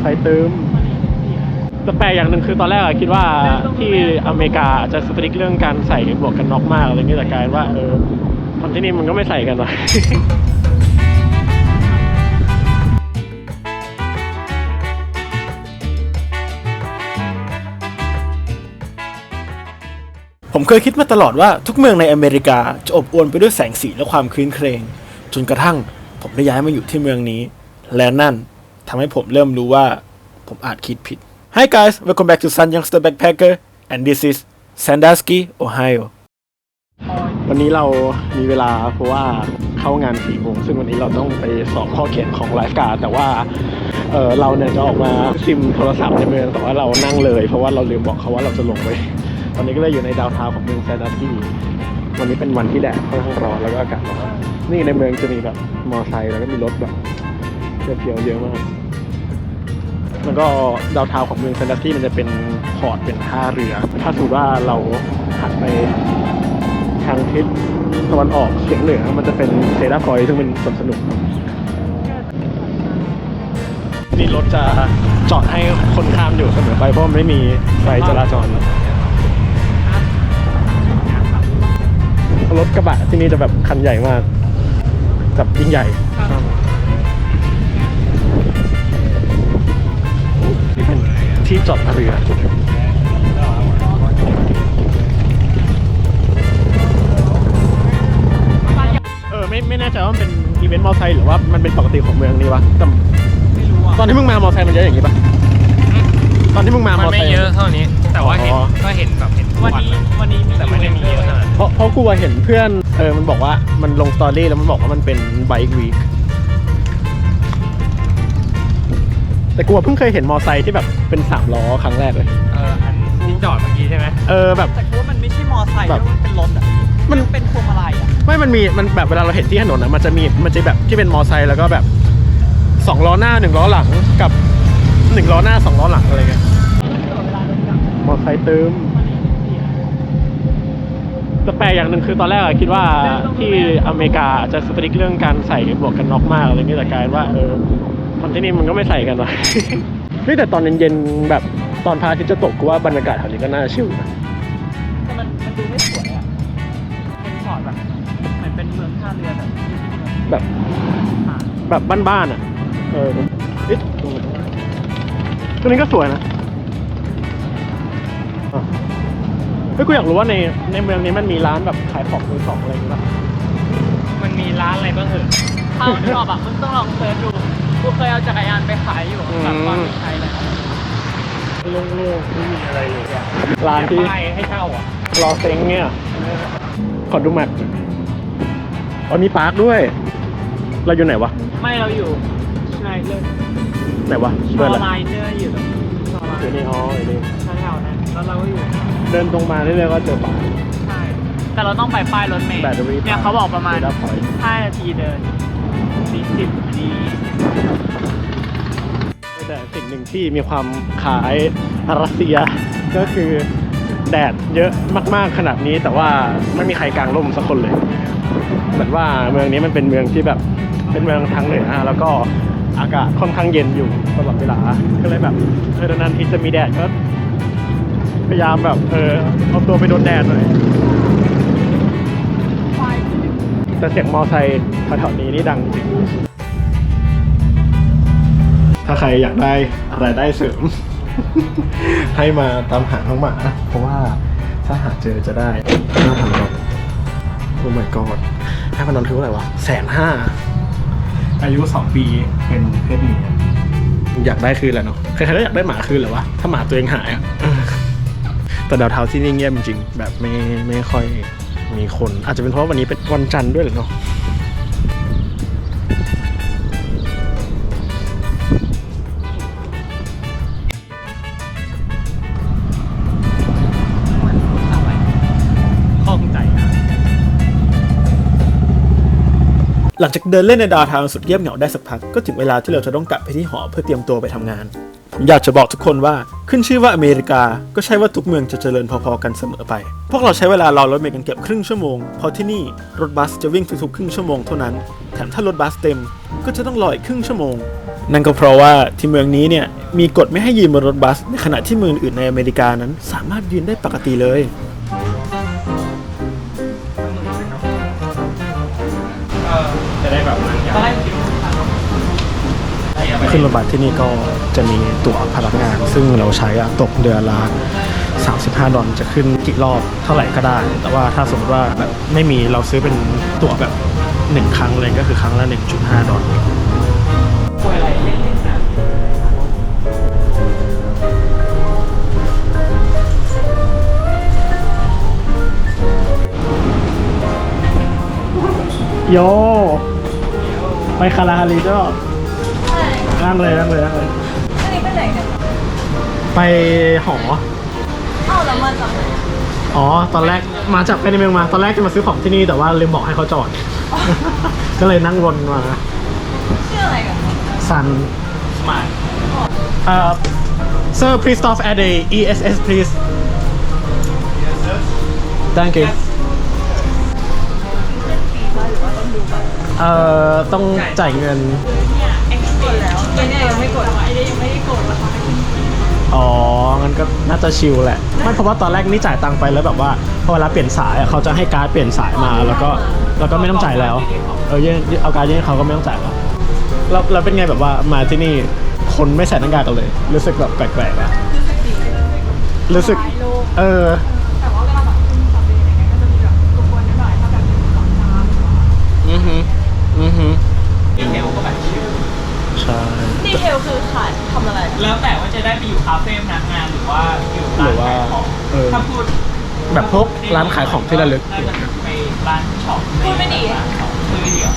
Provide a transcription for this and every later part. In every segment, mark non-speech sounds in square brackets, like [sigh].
ไซค์ตึมแต่แปลกอย่างหนึ่งคือตอนแรกอะคิดว่าที่อเมริกาจะสตริกเรื่องการใส่หมวกกันน็อกมากอะไรเงี้ยแต่กลายว่าเออคนที่นี่มันก็ไม่ใส่กันว่ะผมเคยคิดมาตลอดว่าทุกเมืองในอเมริกาจะอบอวลไปด้วยแสงสีและความคลื้นเครง จนกระทั่งผมได้ย้ายมาอยู่ที่เมืองนี้ และนั่น ทำให้ผมเริ่มรู้ว่าผมอาจคิดผิด Hi guys welcome back to Sun Youngster Backpacker and this is Sandusky Ohio วันนี้เรามีเวลาเพราะว่าเข้างานสี่โมงซึ่งวันนี้เราต้องไปสอบข้อเขียนของไลฟ์การ์ดแต่ว่าเออเราเนี่ยจะออกมาซิมโทรศัพท์ในเมืองแต่ว่าเรานั่งเลย เพราะว่าเราลืมบอกเขาว่าเราจะลงไป ตอนนี้ก็เลยอยู่ในดาวน์ทาวของเมืองแซนดัสกี้วันนี้เป็นวันที่แดดค่อนข้างร้อนแล้วก็อากาศร้อนนี่ในเมืองจะมีแบบมอไซค์แล้วก็มีรถแบบเที่ยวๆเยอะมาก แล้วก็ดาวน์ทาของเมืองแซนดัสกี้มันจะเป็นพอร์ตเป็นท่าเรือ ถ้าสมมติว่าเราหันไปทางทิศตะวันออกเฉียงเหนือมันจะเป็นเซราพอยซึ่งเป็นสวนสนุกนี่รถจะจอดให้คนข้ามอยู่เสมอไปเพราะไม่มีไฟจราจรรถกระบะที่นี่จะแบบคันใหญ่มากแบบยิ่งใหญ่ ที่จอดเรือเออไม่ไม่แน่ใจว่ามันเป็นอีเวนต์มอเตอร์ไซค์หรือว่ามันเป็นปกติของเมืองนี้วะแต่ตอนที่มึงมามอเตอร์ไซค์มันเยอะอย่างนี้ปะตอนที่มึงมามมัอนเตอร์ไม่ไซค์เยอะเท่านี้ แต่ว่าเห็นอ๋อก็เห็นแบบเห็นทุกวันนี้วันนี้แต่ไม่ได้มีเยอะขนาดนั้นเพราะเพราะกูอะเห็นเพื่อนเออมันบอกว่ามันลงสตอรี่แล้วมันบอกว่ามันเป็นไบค์วีคแต่กูอะเพิ่งเคยเห็นมอไซค์ที่แบบ เป็นสามล้อครั้งแรกเลย เอออันที่จอดเมื่อกี้ใช่ไหมเออแบบ แต่กูว่ามันไม่ใช่มอไซค์แบบมันเป็นรถอะมันมันเป็นพวงมาลัยอะไม่มันมีมันแบบเวลาเราเห็นที่ถนนนะมันจะมีมันจะแบบที่เป็นมอไซค์แล้วก็แบบสองล้อหน้าหนึ่งล้อหลังกับหนึ่งล้อหน้าสองล้อหลังอะไรเงี้ยมอไซค์ตึมแต่แปลกอย่างหนึ่งคือตอนแรกอะคิดว่าที่อเมริกาจะสตริกเรื่องการใส่หมวกกันน็อกมากอะไรเงี้ยแต่กลายเป็นว่าเออคนที่นี่มันก็ไม่ใส่กันว่ะ นี่แต่ตอนเย็นๆแบบตอนพระอาทิตย์จะตกกูว่าบรรยากาศแถวนี้ก็น่าชิลนะแต่มันมันดูไม่สวยอะเป็นพอร์ตแบบเหมือนเป็นเมืองท่าเรือแบบแบบผ่านแบบบ้านๆอะ เออเอ๊ะตัวนี้ก็สวยนะอะเฮ้ยกูอยากรู้ว่าในในเมืองนี้มันมีร้านแบบขายของมือสองอะไรอย่างเงี้ยป่ะมันมีร้านอะไรบ้างเหรอถ้ามึงชอบอะมึงต้องลองเสิร์ชดู กูเคยเอาจักรยานไปขายอยู่แบบตอนที่ใช้แล้วโล่งๆไม่มีอะไรเลยอะร้านที่ป้ายให้เช่าอะรอเซ็งเนี่ยขอดูแมปอ๋อมีปาร์คด้วย เราอยู่ไหนวะ ไม่เราอยู่ชายเลอร์ไหนวะชเดิอนละไลน์เนอร์อยู่ชอไลอยู่น์นี่อ๋ออยู่นี่แถวๆนั้นแล้วเราก็อยู่ เดินตรงมาเรื่อยๆก็เจอปาร์ค ใช่ แต่เราต้องไปป้ายรถเมล์ Battery เนี่ยเขาบอกประมาณ Data Point 5นาทีเดิน 40นาทีแต่สิ่งหนึ่งที่มีความคล้ายรัสเซียก็คือแดดเยอะมากๆขนาดนี้ แต่ว่าไม่มีใครกางร่มสักคนเลยเหมือนว่าเมืองนี้มันเป็นเมืองที่แบบเป็นเมืองทางเหนือแล้วก็อากาศค่อนข้างเย็นอยู่ตลอดเวลาก็เลยแบบเออนานที่จะมีแดดก็พยายามแบบเออเอาตัวไปโดนแดดหน่อย แต่เสียงมอไซค์แถวๆนี้นี่ดังจริงถ้าใครอยากได้รายได้เสริม ให้มาตามหาน้องหมา เพราะว่าถ้าหาเจอจะได้ห้าพันดอลโอ้ my god ห้าพันดอลคือเท่าไหร่วะแสนห้าอายุสองปีเป็นเพศเมียอยากได้คืนแหละเนาะใครๆก็อยากได้หมาคืนเหรอวะถ้าหมาตัวเองหายอะแต่ดาวเทาที่นี่เงียบจริงๆแบบไม่ไม่ค่อย มีคนอาจจะเป็นเพราะวันนี้เป็นวันจันทร์ด้วยหรอเนาะหลังจากเดินเล่นในดาวทาวสุดเงียบเหงาได้สักพัก ก็ถึงเวลาที่เราจะต้องกลับไปที่หอเพื่อเตรียมตัวไปทำงาน ผมอยากจะบอกทุกคนว่าขึ้นชื่อว่าอเมริกา ก็ใช่ว่าทุกเมืองจะเจริญพอๆกันเสมอไป พวกเราใช้เวลารอรถเมล์กันเกือบครึ่งชั่วโมง เพราะที่นี่รถบัสจะวิ่งทุกๆครึ่งชั่วโมงเท่านั้น แถมถ้ารถบัสเต็มก็จะต้องรออีกครึ่งชั่วโมง นั่นก็เพราะว่าที่เมืองนี้เนี่ยมีกฎไม่ให้ยืนบนรถบัส ในขณะที่เมืองอื่นในอเมริกานั้นสามารถยืนได้ปกติเลยจะได้แบบนั้นขึ้นรถบัสที่นี่ก็จะมีตั๋วพนักงาน ซึ่งเราใช้อะตกเดือนละ 35 ดอลจะขึ้นกี่รอบเท่าไหร่ก็ได้ แต่ว่าถ้าสมมติว่าแบบไม่มีเราซื้อเป็นตั๋วแบบ 1 ครั้งเลยก็คือครั้งละ 1.5 ดอลป่วยอะไรเล่นๆนะโย ไปคาราฮารีก็นั่งเลยนั่งเลยนั่งเลยอันนี้ไปไหนกันไปหอ เอ้าแล้วมาจากไหนอ๋อ ตอนแรกมาจากไปในเมืองมา ตอนแรกจะมาซื้อของที่นี่แต่ว่าลืมบอกให้เขาจอด ก็เลยนั่งวนมาชื่ออะไรกัน Sun Smart uh sir please stop at the ESS please thank you เอ่อ ต้องจ่ายเงินกดแล้วไอ้เนี่ยยังไม่กดไอ้เนี่ยยังไม่ได้กดนะคะ อ๋อ งั้นก็น่าจะชิลแหละ ไม่เพราะว่าตอนแรกนี่จ่ายตังค์ไปแล้วแบบว่าพอเวลาเปลี่ยนสายอะเขาจะให้การ์ดเปลี่ยนสายมาแล้วก็แล้วก็ไม่ต้องจ่ายแล้ว เออยื่นเอาการ์ดยื่นให้เขาก็ไม่ต้องจ่ายแล้วแล้วแล้วเป็นไงแบบว่ามาที่นี่คนไม่ใส่หน้ากากกันเลย รู้สึกแบบแปลกๆอะรู้สึก เออ แต่ว่าเวลาแบบขึ้นคาเฟ่อะไรเงี้ยก็จะมีแบบรบกวนนิดหน่อยถ้าแบบมีสองชามอือฮึอือฮึดีเทลก็แบบชื่อใช่ ดีเทลคือขายทำอะไร แล้วแต่ว่าจะได้ไปอยู่คาเฟ่พนักงานหรือว่าอยู่หร้ารืนอว่าขายของเออถ้าพูดแบบพวกร้านขายของที่ระลึก น่าจะไปร้านช็อปพูดไม่ดี ร้านช็อปพูดไม่ดีเหรอ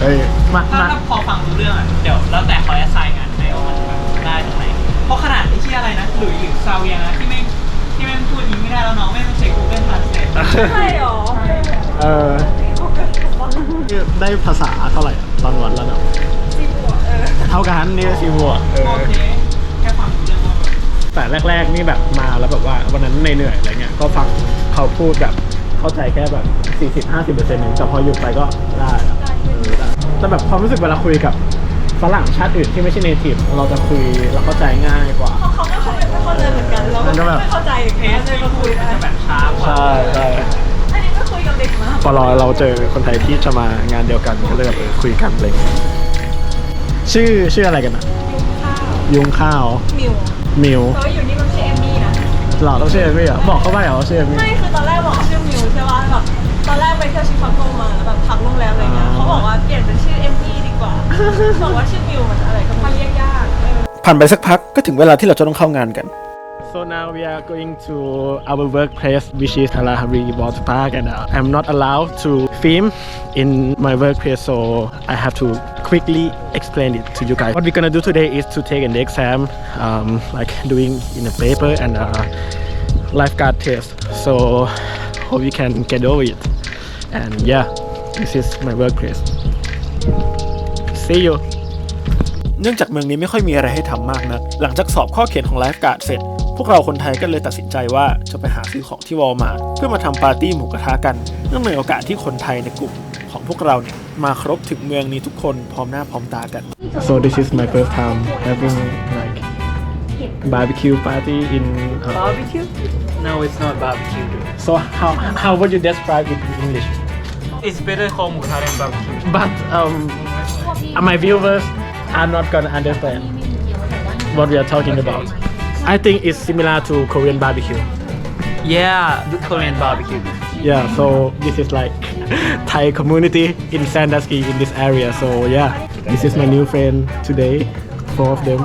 เอ้ยมาถ้ามาถ้าพอฟังรู้เรื่องอะเดี๋ยวแล้วแต่เขาจะใส่งานให้ว่ามันแบบได้ตรงไหนเพราะขนาดไอ้ที่อะไรนะหลุยส์หรือซาเวียนะที่ไม่ที่ไม่พูดอย่างนี้ไม่ได้แล้วน้องไม่ต้องใช้ Google Translate ใช่หรอ เออได้ภาษาเท่าไหร่อะตอนวันแล้วเนาะสิบหัว เออเท่ากันนี่ก็ซีบวกเอโออเคแค่ฟังรู้เรื่องก็แต่แรก ๆ นี่แบบมาแล้วแบบว่าวันนั้นเหนื่อยๆอะไรเงี้ยก็ฟังเขาพูดแบบเข้าใจแค่แบบ 40-50%เองแต่พออยู่ไปก็ได้อะเออได้แต่แบบความรู้สึกเวลาคุยกับฝรั่งชาติอื่นที่ไม่ใช่เนทีฟเราจะคุยแล้วเข้าใจง่ายกว่าเพราะเขาก็เขาไม่เข้าใจเหมือนกันเราก็ไม่เข้าใจอย่างเทเงี้ยสเลยที่มาพูคุดยมันได้จะแบบช้ากว่าใช่ใช่อันนี้ก็คุยกับเด็กมากพอเราเราเจอคนไทยที่จะมางานเดียวกันก็เลยแบบเออคุยกันอะไรเงี้ย ชื่อชื่ออะไรกันอะยุงข้าวมิวมิวแต่ว่าอยู่นี่มันไม่ใช่เอมมี่นะ หล่อต้องชื่อเอมี่อะบอกเขาไปเหรอว่าชื่อเอมี่ไม่คือตอนแรกบอกชื่อมิวใช่ป่ะแบบตอนแรกไปเที่ยวชิคาโกมาแล้วแบบพักโรงแรมอะไรเงี้ยเขาบอกว่าเปลี่ยนเป็นชื่อเอมมี่ดีกว่าบอกว่าชื่อมิวมันอะไรก็มันเรียกยากเออผ่านไปสักพักก็ถึงเวลาที่เราจะต้องเข้างานกัน So now we are going to our workplace which is Kalahari Water Park and uh, I'm not allowed to film in my workplace so I have to quickly explain it to you guys. What we're gonna do today is to take an exam um, like doing in a paper and uh, lifeguard test so hope you can get over it and yeah this is my workplace see you เนื่องจากเมืองนี้ไม่ค่อยมีอะไรให้ทำมากนะ หลังจากสอบข้อเขียนของไลฟ์การ์ดเสร็จ พวกเราคนไทยก็เลยตัดสินใจว่าจะไปหาซื้อของที่วอลมาร์ทเพื่อมาทำปาร์ตี้หมูกระทะกันเนื่องในโอกาสที่คนไทยในกลุ่มของพวกเราเนี่ยมาครบถึงเมืองนี้ทุกคนพร้อมหน้าพร้อมตากัน so this is my first time having like barbecue party in barbecue No it's not barbecue so how how would you describe it in English It's better called หมูกระทะ than barbecue but um my viewers are not gonna understand what we are talking about I think it's similar to Korean barbecue Yeah the Korean barbecue Yeah, so this is like [laughs] Thai community in Sandusky in this area. So yeah, this is my new friend today. Four of them.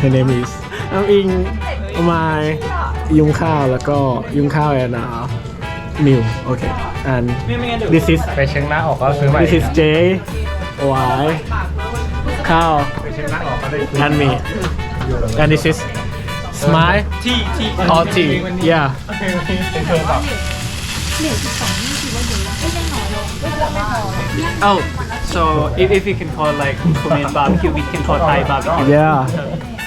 Her name is น้ำอิงมายยุงข้าวแล้วก็ยุงข้าว and uh, Miu. Okay, and ไม่ไม่งั้นเดี๋ยว this is ไปเชียงหน้าออกก็ซื้อใหม่ this is J Y ข้าว ไปเชียงหน้าออกก็ได้ and me and this is Smile ที่ที่ or T yeah เป็นเธอแบบ Oh so if, if you can call like Korean barbecue we can call Thai barbecue yeah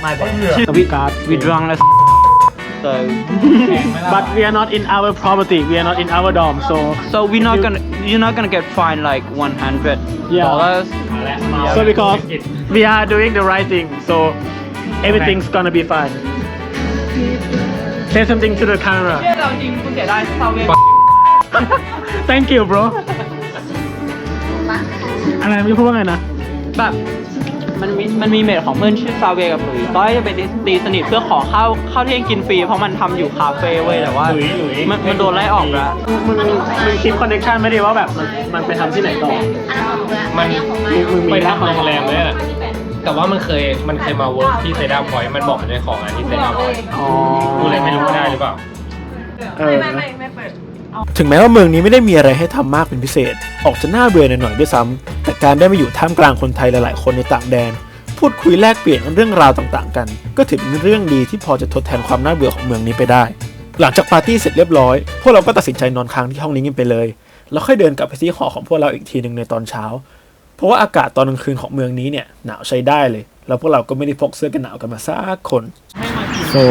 my bad we got we drunk as [laughs] so [laughs] but we are not in our property we are not in our dorm so So we're not You- gonna, you're not gonna get fined like 100 Yeah. dollars. so because we are doing the right thing so everything's gonna be fine Say something to the camera เชื่อเราจริงคุณเสียดายซาเวีย thank you bro อะไรไม่รู้พูดว่าไงนะ แบบมันมีมันมีเมทของเพื่อนชื่อซาเวียกับหลุยต้อยจะไปตีสนิทเพื่อขอข้าวข้าวเที่ยงกินฟรีเพราะมันทำอยู่คาเฟ่เว้ยแต่ว่าหลุยหลุย มันมันโดนไล่ออกแล้ว มึงมึงคิดคอนเนคชันไม่ดีว่าแบบมันมันไปทำที่ไหนต่อ มันมึงมีไปรับโรงแรมเลยอะ แต่ว่ามันเคยมันเคยมาเวิร์กที่เซด้าพอยต์มันบอกในของอันที่เซด้าพอยต์อ๋อกูเลยไม่รู้ว่าได้หรือเปล่า เอไม่อไม่ไม่ไม่เปิด ถึงแม้ว่าเมืองนี้ไม่ได้มีอะไรให้ทำมากเป็นพิเศษ ออกจะน่าเบื่อหน่อยๆด้วยซ้ำแต่การได้มาอยู่ท่ามกลางคนไทยหลายๆ คนในต่างแดน พูดคุยแลกเปลี่ยนเรื่องราวต่างๆ กัน ก็ถือเป็นเรื่องดีที่พอจะทดแทนความน่าเบื่อของเมืองนี้ไปได้ หลังจากปาร์ตี้เสร็จเรียบร้อย พวกเราก็ตัดสินใจนอนค้างที่ห้องนี้กันไปเลย แล้วค่อยเดินกลับไปที่หอของพวกเราอีกทีหนึ่งในตอนเช้า เพราะว่าอากาศตอนกลางคืนของเมืองนี้เนี่ยหนาวใช้ได้เลย แล้วพวกเราก็ไม่ได้พกเสื้อกันหนาวกันมาสักคน so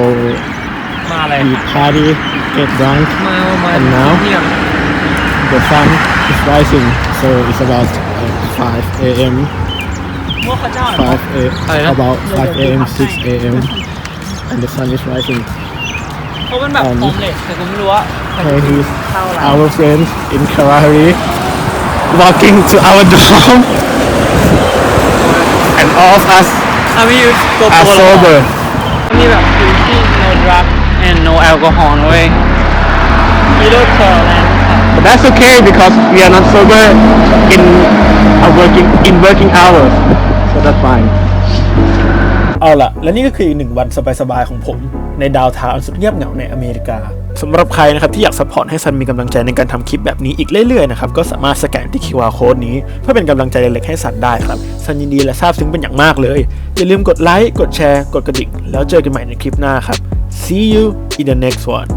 มาอะไร we party get drunk มามา And now? เที่ยง the sun is rising so it's about uh, 5 a.m. มั่วข้าเจ้า 5 a, about 5 a.m. 6 a.m. and the sun is rising เพราะมันแบบโฮมเลสแต่กูไม่รู้ว่า and he's our friends in Kalahari walking to our dorm and all of us อาวิวโก are โปร sober มีแบบ drinking no drug and no alcohol นะเว้ยมีรถเทอร์แลนด์ but that's okay because we are not sober in our working in working hours so that's fine เอาล่ะ และนี่ก็คืออีกหนึ่งวันสบายๆของผม ในดาวน์ทาวน์สุดเงียบเหงาในอเมริกา สำหรับใครนะครับที่อยากสปอร์ตให้ซันมีกำลังใจในการทำคลิปแบบนี้อีกเรื่อยๆนะครับก็สามารถสแกนที่ QR code นี้ เพื่อเป็นกำลังใจเล็กๆให้ซันได้ครับซันยินดีและซาบซึ้งเป็นอย่างมากเลย อย่าลืมกดไลค์กดแชร์ กดกระดิ่งแล้วเจอกันใหม่ในคลิปหน้าครับ see you in the next one